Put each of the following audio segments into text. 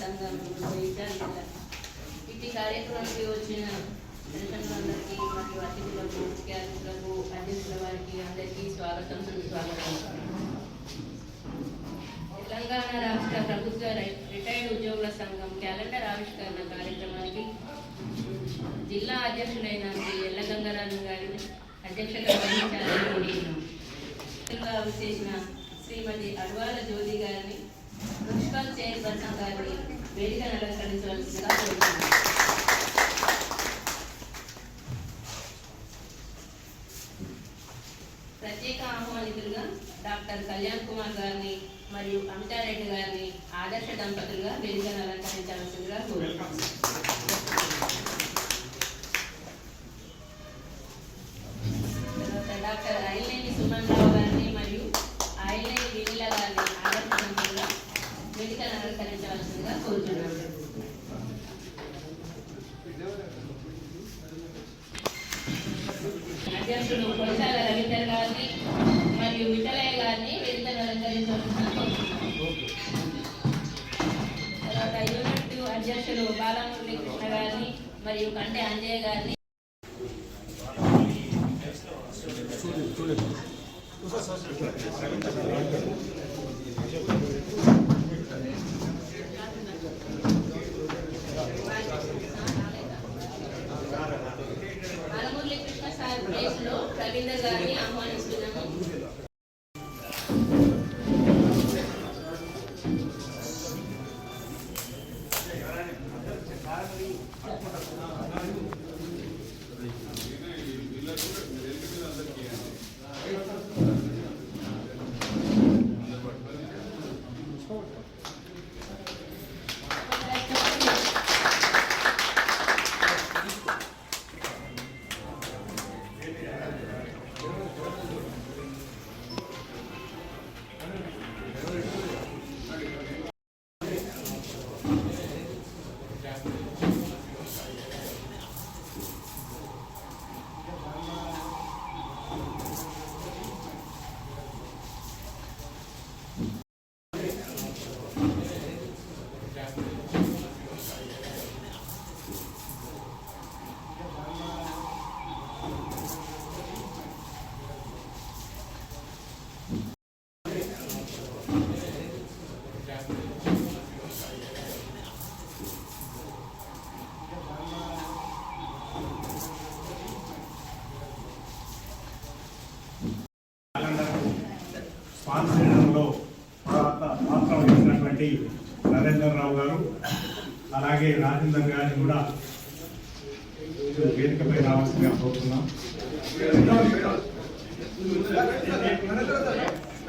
సంఘం ఇచ్చారు ఇట్టి కార్యక్రమానికి వచ్చిన పెన్షన్లందరికీ మరియు అతిథులకు ముఖ్య అతిథులకు అధ్యక్షుల వారికి అందరికీ స్వాగతం సుస్వాగతం. తెలంగాణ రాష్ట్ర ప్రభుత్వ రిటైర్డ్ ఉద్యోగుల సంఘం క్యాలెండర్ ఆవిష్కరణ కార్యక్రమానికి జిల్లా అధ్యక్షుడైన శ్రీ ఎల్లగంగారాజు గారిని అధ్యక్షత వహించాలని కోరుతున్నాం చేసిన శ్రీమతి అడ్వాల జ్యోతి గారిని మున్సిపల్ చైర్పర్సన్ గారిని వేదికను అలంకరించవలసిందిగా కోరుతున్నాను ప్రత్యేక ఆహ్వానితులుగా డాక్టర్ కళ్యాణ్ కుమార్ గారిని మరియు అమితారెడ్డి గారిని ఆదర్శ దంపతులుగా వేదికను అలంకరించవలసిందిగా కోరుతున్నాను. అలంకరించవలసిందిగా కోరుతున్నాను అధ్యక్షులు రవీందర్ గారిని మరియు విఠలయ్య గారిని వేదికను అలంకరించవలసిందిగా తర్వాత యూనిట్ అధ్యక్షులు కృష్ణ గారిని మరియు కంటే అంజయ్య గారిని లో రవీందర్ గారిని ఆహ్వానిస్తున్నాము వహించినటువంటి నరేందర్ రావు గారు అలాగే రాజేందర్ గారిని కూడా వేదికపై రావాల్సిందిగా కోరుతున్నాం.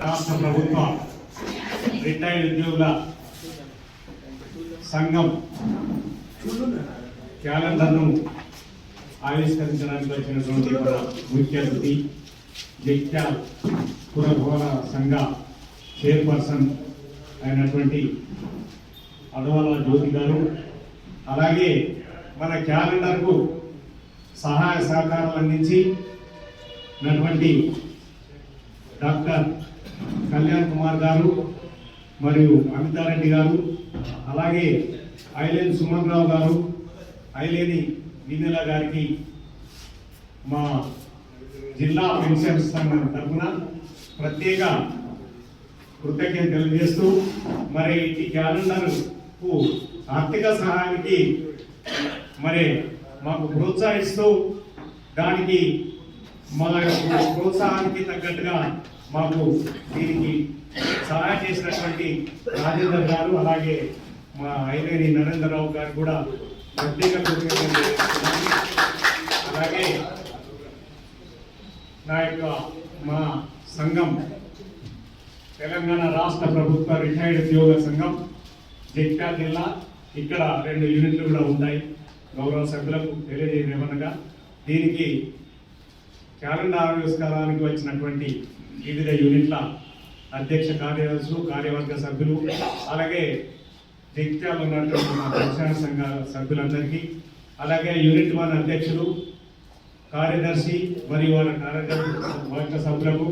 రాష్ట్ర ప్రభుత్వ రిటైర్డ్ ఉద్యోగుల సంఘం క్యాలెండర్ను ఆవిష్కరించడానికి వచ్చినటువంటి ముఖ్య అతిథి జగిత్యాల పురభవన సంఘ చైర్పర్సన్ అయినటువంటి అడవాల జ్యోతి గారు అలాగే మన క్యాలెండర్కు సహాయ సహకారాలు అందించి ఉన్నటువంటి డాక్టర్ కళ్యాణ్ కుమార్ గారు మరియు అమితారెడ్డి గారు అలాగే ఐలేని సుమన్ రావు గారు ఐలేని వినెల గారికి మా జిల్లా పెన్షన్ సంఘం తరఫున ప్రత్యేక కృతజ్ఞత తెలియజేస్తూ మరి ఈ క్యాలెండర్కు ఆర్థిక సహాయానికి మరి మాకు ప్రోత్సహిస్తూ దానికి మా యొక్క ప్రోత్సాహానికి తగ్గట్టుగా మాకు దీనికి సహాయం చేసినటువంటి రాజేందర్ గారు అలాగే మా ఐదేని నరేంద్రరావు గారు కూడా ప్రత్యేక అలాగే నా యొక్క మా సంఘం తెలంగాణ రాష్ట్ర ప్రభుత్వ రిటైర్డ్ ఉద్యోగ సంఘం జగిత్యాల జిల్లా. ఇక్కడ రెండు యూనిట్లు కూడా ఉంటాయి. గౌరవ సభ్యులకు తెలియజేయమనగా దీనికి క్యాలెండర్ ఆవిష్కారానికి వచ్చినటువంటి వివిధ యూనిట్ల అధ్యక్ష కార్యదర్శులు కార్యవర్గ సభ్యులు అలాగే జగిత్యాల ఉన్నటువంటి మా ప్రచార సంఘ సభ్యులందరికీ అలాగే యూనిట్ వన్ అధ్యక్షులు కార్యదర్శి మరియు వారి వర్గ సభ్యులకు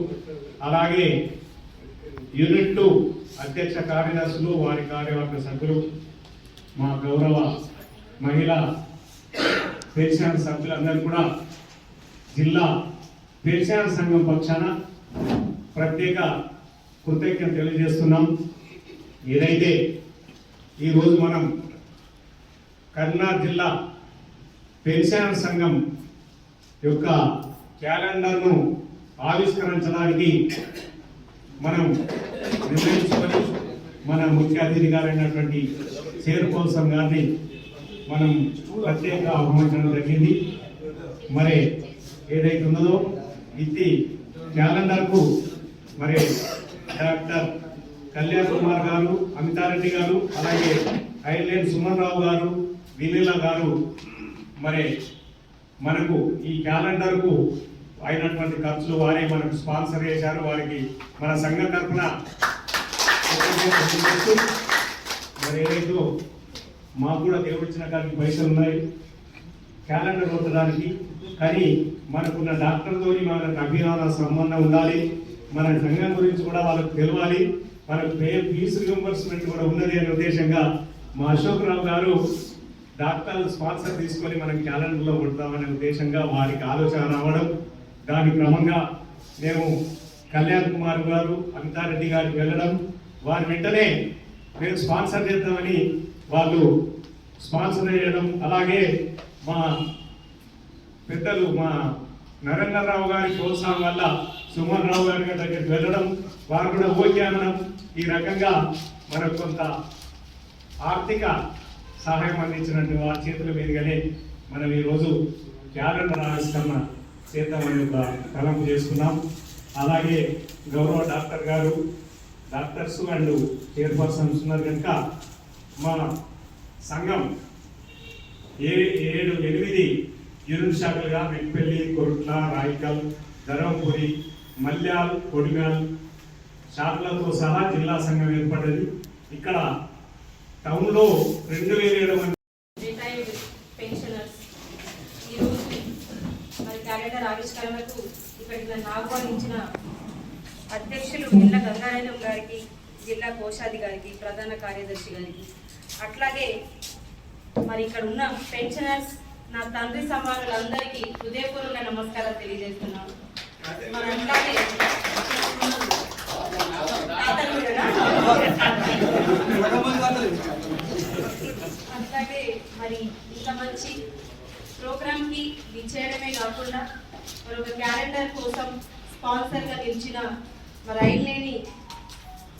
అలాగే యూనిట్ టూ అధ్యక్ష కార్యదర్శులు వారి కార్యవర్గ సభ్యులు మా గౌరవ మహిళా పెన్షన్ సభ్యులందరూ కూడా జిల్లా పెన్షన్ సంఘం పక్షాన ప్రత్యేక కృతజ్ఞత తెలియజేస్తున్నాం. ఏదైతే ఈరోజు మనం కర్నాటక జిల్లా పెన్షన్ సంఘం యొక్క క్యాలెండర్ను ఆవిష్కరించడానికి మనం నిర్ణయించుకొని మన ముఖ్య అతిథి గారైనటువంటి చేరుకోసం గారిని మనం ప్రత్యేక ఆహ్వానించడం జరిగింది. మరి ఏదైతే ఉన్నదో ఇది క్యాలెండర్కు మరి డాక్టర్ కళ్యాణ్ కుమార్ గారు అమితారెడ్డి గారు అలాగే ఐలెన్ సుమన్ రావు గారు విలీల గారు మరి మనకు ఈ క్యాలెండర్కు అయినటువంటి ఖర్చులు వారే మనకు స్పాన్సర్ చేశారు. వారికి మన సంఘం తరఫున మరి ఏదైతే మాకు కూడా దేవుడిచ్చిన కాడికి పైసలు ఉన్నాయి. క్యాలెండర్ కొట్టడానికి కానీ మనకున్న డాక్టర్తోని మనకు అభిమాన సంబంధం ఉండాలి. మన సంఘం గురించి కూడా వాళ్ళకు తెలియాలి మనకు పే ఫీజు రింబర్స్మెంట్ కూడా ఉన్నది అనే ఉద్దేశంగా మా అశోక్ రావు గారు డాక్టర్లు స్పాన్సర్ తీసుకొని మనం క్యాలెండర్లో కొడతామనే ఉద్దేశంగా వారికి ఆలోచన రావడం. దాని క్రమంగా మేము కళ్యాణ్ కుమార్ గారు అమితారెడ్డి గారికి వెళ్ళడం వారి వెంటనే మేము స్పాన్సర్ చేద్దామని వాళ్ళు స్పాన్సర్ చేయడం అలాగే మా పెద్దలు మా నరేంద్రరావు గారి ప్రోత్సాహం వల్ల సుమన్ రావు గారి దగ్గరికి వెళ్ళడం వారు కూడా ఓకే అనడం ఈ రకంగా మనకు కొంత ఆర్థిక సహాయం అందించినట్టు వారి చేతుల మీదుగానే మనం ఈరోజు క్యాలెండర్ ఆవిష్కరణ చేద్దామని ఒక తలంపు చేసుకున్నాం. అలాగే గౌరవ డాక్టర్ గారు డాక్టర్స్ అండ్ చైర్పర్సన్స్ ఉన్నారు కనుక మా సంఘం ఏ ఏడు ఎనిమిది యూనిట్ శాఖలుగా మెట్పల్లి కొరుట్ల రాయికల్ ధర్మపురి మల్యాల్ కొడిమ్యాల్ శాఖలతో సహా జిల్లా సంఘం ఏర్పడ్డది ఇక్కడ టౌన్లో రెండు వేల ఏడు మంది రిటైర్డ్ పెన్షనర్స్ ఈరోజు మరి క్యాలెండర్ ఆవిష్కరణకు ఇక్కడికి నన్ను ఆహ్వానించిన అధ్యక్షులు పిల్ల గంగారాయణం గారికి జిల్లా కోశాధికారికి ప్రధాన కార్యదర్శి గారికి. అట్లాగే మరి ఇక్కడ ఉన్న పెన్షనర్స్ నా తండ్రి సమానులందరికీ హృదయపూర్వక నమస్కారం తెలియజేస్తున్నాను. మరి అట్లాగే అట్లాగే మరి ఇంత మంచి ప్రోగ్రామ్కి విచ్చేయడమే కాకుండా మరి ఒక క్యాలెండర్ కోసం స్పాన్సర్గా నిలిచిన మరి అయిలేని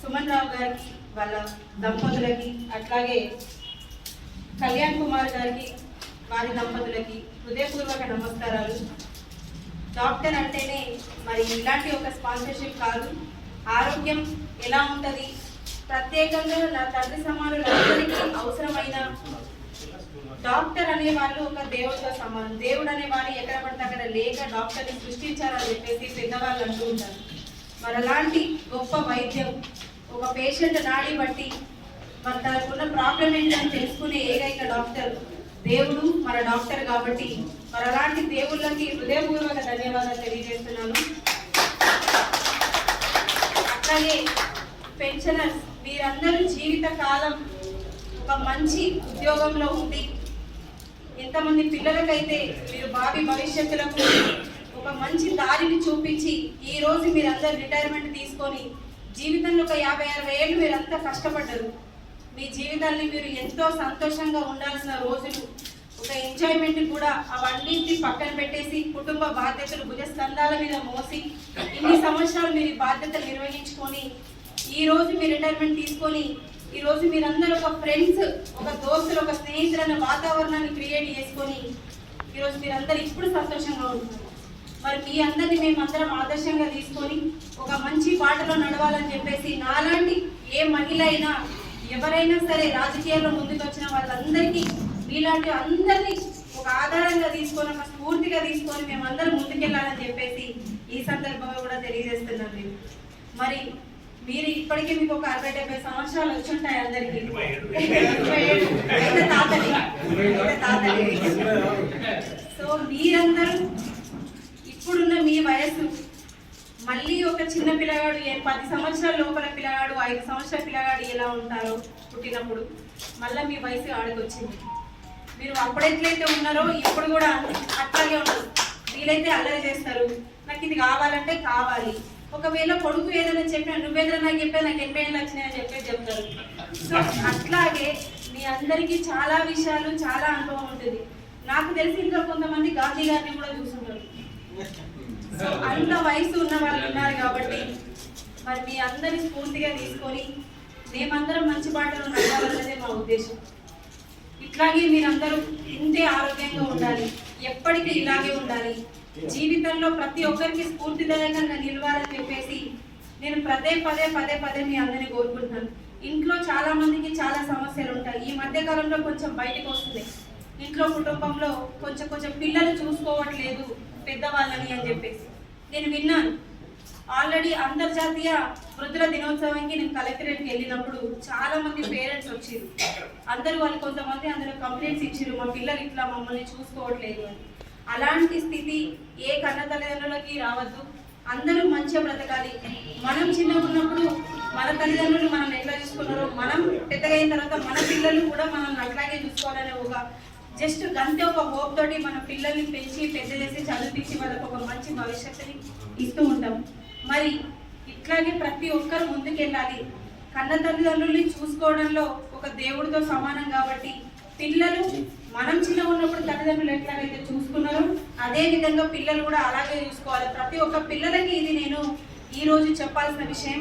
సుమన్ రావు గారికి వాళ్ళ దంపతులకి అట్లాగే కళ్యాణ్ కుమార్ గారికి వారి దంపతులకి హృదయపూర్వక నమస్కారాలు. డాక్టర్ అంటేనే మరి ఇలాంటి ఒక స్పాన్సర్షిప్ కాదు. ఆరోగ్యం ఎలా ఉంటుంది? ప్రత్యేకంగా నా తండ్రి సమానులందరికీ అవసరమైన డాక్టర్ అనే వాళ్ళు ఒక దేవుడితో సమానం. దేవుడు అనే వారు ఎక్కడ పడితే అక్కడ లేక డాక్టర్ని సృష్టించారని చెప్పేసి పెద్దవాళ్ళు అంటూ ఉంటారు. మరి అలాంటి గొప్ప వైద్యం ఒక పేషెంట్ నాడి బట్టి మరి తనకున్న ప్రాబ్లం ఏంటని తెలుసుకునే ఏకైక డాక్టర్ దేవుడు మన డాక్టర్ కాబట్టి. మరి అలాంటి దేవుళ్ళకి హృదయపూర్వక ధన్యవాదాలు తెలియజేస్తున్నాను. అట్లాగే పెన్షనర్స్ మీరందరూ జీవిత కాలం ఒక మంచి ఉద్యోగంలో ఉండి ఎంతమంది పిల్లలకైతే మీరు భావి భవిష్యత్తులకు ఒక మంచి దారిని చూపించి ఈ రోజు మీరందరూ రిటైర్మెంట్ తీసుకొని జీవితంలో ఒక యాభై అరవై ఏళ్ళు మీరంతా కష్టపడ్డారు. మీ జీవితాన్ని మీరు ఎంతో సంతోషంగా ఉండాల్సిన రోజులు ఒక ఎంజాయ్మెంట్ కూడా అవన్నింటినీ పక్కన పెట్టేసి కుటుంబ బాధ్యతలు భుజస్కంధాల మీద మోసి ఇన్ని సంవత్సరాలు మీరు బాధ్యతలు నిర్వహించుకొని ఈ రోజు మీరు రిటైర్మెంట్ తీసుకొని ఈ రోజు మీరందరూ ఒక ఫ్రెండ్స్ ఒక దోస్తులు ఒక స్నేహితులైన వాతావరణాన్ని క్రియేట్ చేసుకొని ఈరోజు మీరందరూ ఇప్పుడు సంతోషంగా ఉంటున్నారు. మరి మీ అందరిని మేమందరం ఆదర్శంగా తీసుకొని ఒక మంచి బాటలో నడవాలని చెప్పేసి నాలాంటి ఏ మహిళ అయినా ఎవరైనా సరే రాజకీయాల్లో ముందుకు వచ్చిన వాళ్ళందరికీ మీలాంటి అందరినీ ఒక ఆధారంగా తీసుకొని ఒక స్ఫూర్తిగా తీసుకొని మేమందరం ముందుకెళ్ళాలని చెప్పేసి ఈ సందర్భంగా కూడా తెలియజేస్తున్నాను నేను మరి మీరు ఇప్పటికీ మీకు ఒక అరవై డెబ్బై సంవత్సరాలు వచ్చి ఉంటాయి అందరికి. తాతని. తాతని. సో మీరందరూ ఇప్పుడున్న మీ వయస్సు. మళ్ళీ ఒక చిన్న పిల్లగాడు ఏ పది సంవత్సరాల లోపల పిల్లగాడు ఐదు సంవత్సరాల పిల్లగాడు ఎలా ఉంటారో పుట్టినప్పుడు మళ్ళీ మీ వయసు ఆడికొచ్చింది మీరు అప్పుడెట్లయితే ఉన్నారో ఇప్పుడు కూడా అట్లాగే ఉండదు వీలైతే అల్లరి చేస్తారు. నాకు ఇది కావాలంటే కావాలి. ఒకవేళ కొడుకు ఏదైనా చెప్పినా నువ్వేదైనా నాకు చెప్పా నాకు ఎనభై ఏళ్ళు వచ్చినాయని చెప్పేసి చెప్తారు. సో అట్లాగే మీ అందరికీ చాలా విషయాలు చాలా అనుభవం ఉంటుంది. నాకు తెలిసి ఇంకా కొంతమంది గాంధీ గారిని కూడా చూసుంటారు. సో అంత వయసు ఉన్న వాళ్ళు ఉన్నారు కాబట్టి మరి మీ అందరి స్ఫూర్తిగా తీసుకొని మేమందరం మంచి పాటలు నడవాలన్నదే మా ఉద్దేశం. ఇట్లాగే మీరందరూ ఇంతే ఆరోగ్యంగా ఉండాలి ఎప్పటికీ ఇలాగే ఉండాలి. జీవితంలో ప్రతి ఒక్కరికి స్ఫూర్తిదాయకంగా నిలవాలని చెప్పేసి నేను పదే పదే పదే పదే మీ అందరినీ కోరుకుంటున్నాను. ఇంట్లో చాలా మందికి చాలా సమస్యలు ఉంటాయి. ఈ మధ్య కాలంలో కొంచెం బయటకు వస్తుంది ఇంట్లో కుటుంబంలో కొంచెం కొంచెం పిల్లలు చూసుకోవట్లేదు. పెద్దవాళ్ళని అని చెప్పేసి. నేను విన్నాను. ఆల్రెడీ అంతర్జాతీయ వృద్ధుల దినోత్సవానికి నేను కలెక్టరేట్కి వెళ్ళినప్పుడు చాలా మంది పేరెంట్స్ వచ్చారు అందరూ వాళ్ళు కొంతమంది అందులో కంప్లైంట్స్ ఇచ్చారు మా పిల్లలు ఇట్లా మమ్మల్ని చూసుకోవట్లేదు అని. అలాంటి స్థితి ఏ కన్న తల్లిదండ్రులకి రావద్దు. అందరూ మంచిగా బ్రతకాలి. మనం చిన్నగా ఉన్నప్పుడు మన తల్లిదండ్రులు మనం ఎట్లా చూసుకున్నారో మనం పెద్దగా అయిన తర్వాత మన పిల్లలు కూడా మనం అట్లాగే చూసుకోవాలనే ఒక జస్ట్ గంతే ఒక హోప్ తోటి మన పిల్లల్ని పెంచి పెద్ద చేసి చదివించి వాళ్ళకు ఒక మంచి భవిష్యత్తుని ఇస్తూ ఉంటాం. మరి ఇట్లాగే ప్రతి ఒక్కరు ముందుకెళ్ళాలి. కన్న తల్లిదండ్రుల్ని చూసుకోవడంలో ఒక దేవుడితో సమానం కాబట్టి పిల్లలు మనం చిన్నగా ఉన్నప్పుడు తల్లిదండ్రులు ఎట్లాగైతే చూసుకున్నారో అదే విధంగా పిల్లలు కూడా అలాగే చూసుకోవాలి. ప్రతి ఒక్క పిల్లలకి ఇది నేను ఈ రోజు చెప్పాల్సిన విషయం.